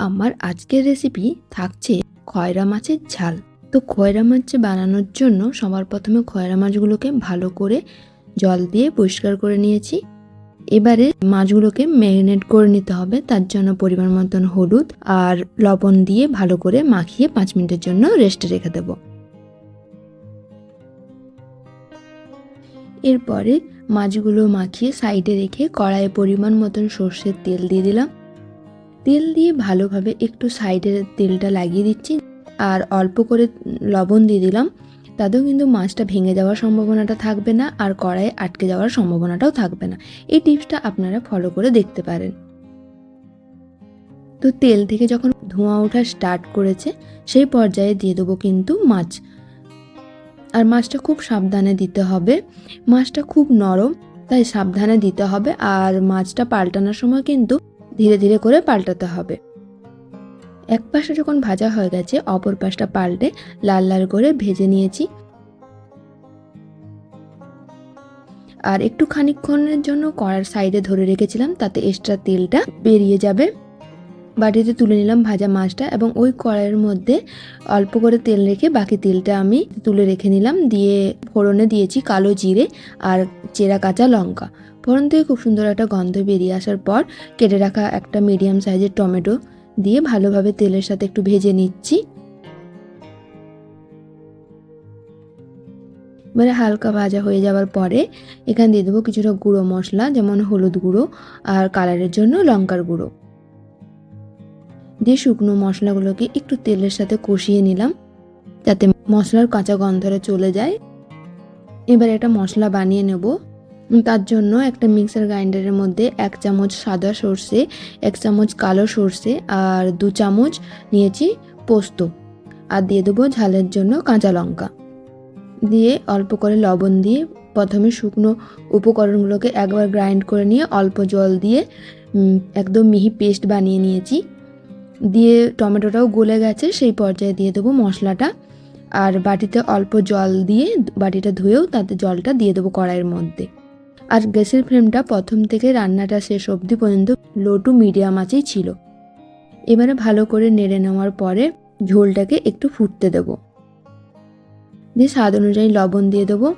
আমার আজকের রেসিপি থাকছে খয়রা মাছের ঝাল। তো খয়রা মাছ বানানোর জন্য সবার প্রথমে খয়রা মাছগুলোকে ভালো করে জল দিয়ে পরিষ্কার করে নিয়েছি। এবারে মাছগুলোকে ম্যারিনেট করে নিতে হবে, তার জন্য পরিমাণ মতন হলুদ আর লবণ দিয়ে ভালো করে মাখিয়ে পাঁচ মিনিটের জন্য রেস্টে রেখে দেব। এরপরে মাছগুলো মাখিয়ে সাইডে রেখে কড়াইয়ে পরিমাণ মতন সর্ষের তেল দিয়ে দিলাম। তেল দিয়ে ভালোভাবে একটু সাইডে তেলটা লাগিয়ে দিচ্ছি আর অল্প করে লবণ দিয়ে দিলাম। তাতেও কিন্তু মাছটা ভেঙে যাওয়ার সম্ভাবনাটা থাকবে না আর কড়াইয়ে আটকে যাওয়ার সম্ভাবনাটাও থাকবে না। এই টিপসটা আপনারা ফলো করে দেখতে পারেন। তো তেল থেকে যখন ধোঁয়া ওঠা স্টার্ট করেছে, সেই পর্যায়ে দিয়ে দেবো কিন্তু মাছ। আর মাছটা খুব সাবধানে দিতে হবে। মাছটা খুব নরম, তাই সাবধানে দিতে হবে। আর মাছটা পাল্টানোর সময় কিন্তু ধীরে ধীরে করে পাল্টাতে হবে। এক পাশটা যখন ভাজা হয়ে গেছে, অপর পাশটা পাল্টে লাল লাল করে ভেজে নিয়েছি। আর একটু খানিক্ষণের জন্য কড়ার সাইডে ধরে রেখেছিলাম, তাতে এক্সট্রা তেলটা বেরিয়ে যাবে। বাটিতে তুলে নিলাম ভাজা মাছটা এবং ওই কড়াইয়ের মধ্যে অল্প করে তেল রেখে বাকি তেলটা আমি তুলে রেখে নিলাম। দিয়ে ফোড়নে দিয়েছি কালো জিরে আর চেরা কাঁচা লঙ্কা। ফোড়ন থেকে খুব সুন্দর একটা গন্ধ বেরিয়ে আসার পর কেটে রাখা একটা মিডিয়াম সাইজের টমেটো দিয়ে ভালোভাবে তেলের সাথে একটু ভেজে নিচ্ছি। এবারে হালকা ভাজা হয়ে যাওয়ার পরে এখানে দিয়ে দেবো কিছুটা গুঁড়ো মশলা, যেমন হলুদ গুঁড়ো আর কালারের জন্য লঙ্কার গুঁড়ো। দিয়ে শুকনো মশলাগুলোকে একটু তেলের সাথে কষিয়ে নিলাম, যাতে মশলার কাঁচা গন্ধটা চলে যায়। এবার একটা মশলা বানিয়ে নেব। তার জন্য একটা মিক্সার গ্রাইন্ডারের মধ্যে এক চামচ সাদা সর্ষে, এক চামচ কালো সর্ষে আর দু চামচ নিয়েছি পোস্ত। আর দিয়ে দেবো ঝালের জন্য কাঁচা লঙ্কা। দিয়ে অল্প করে লবণ দিয়ে প্রথমে শুকনো উপকরণগুলোকে একবার গ্রাইন্ড করে নিয়ে অল্প জল দিয়ে একদম মিহি পেস্ট বানিয়ে নিয়েছি। দিয়ে টমেটোটাও গলে গেছে, সেই পর্যায়ে দিয়ে দেবো মশলাটা। আর বাটিতে অল্প জল দিয়ে বাটিটা ধুয়েও তাতে জলটা দিয়ে দেবো কড়াইয়ের মধ্যে। আর গ্যাসের ফ্লেমটা প্রথম থেকে রান্নাটা শেষ অবধি পর্যন্ত লো টু মিডিয়াম আঁচেই ছিল। এবারে ভালো করে নেড়ে নেওয়ার পরে ঝোলটাকে একটু ফুটতে দেব। দিয়ে স্বাদ অনুযায়ী লবণ দিয়ে দেবো।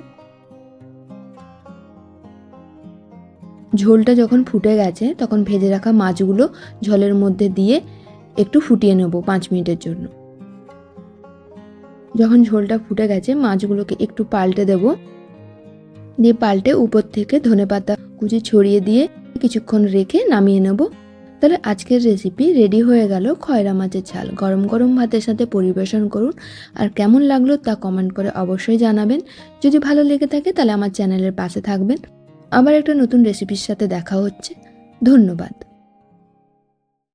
ঝোলটা যখন ফুটে গেছে, তখন ভেজে রাখা মাছগুলো ঝোলের মধ্যে দিয়ে একটু ফুটিয়ে নেব পাঁচ মিনিটের জন্য। যখন ঝোলটা ফুটে গেছে, মাছগুলোকে একটু পাল্টে দেব। দিয়ে পাল্টে উপর থেকে ধনেপাতা কুচি ছড়িয়ে দিয়ে কিছুক্ষণ রেখে নামিয়ে নেব। তাহলে আজকের রেসিপি রেডি হয়ে গেল খয়রা মাছের ঝাল। গরম গরম ভাতের সাথে পরিবেশন করুন। আর কেমন লাগল তা কমেন্ট করে অবশ্যই জানাবেন। যদি ভালো লেগে থাকে তাহলে আমার চ্যানেলের পাশে থাকবেন। আবার একটা নতুন রেসিপির সাথে দেখা হচ্ছে। ধন্যবাদ।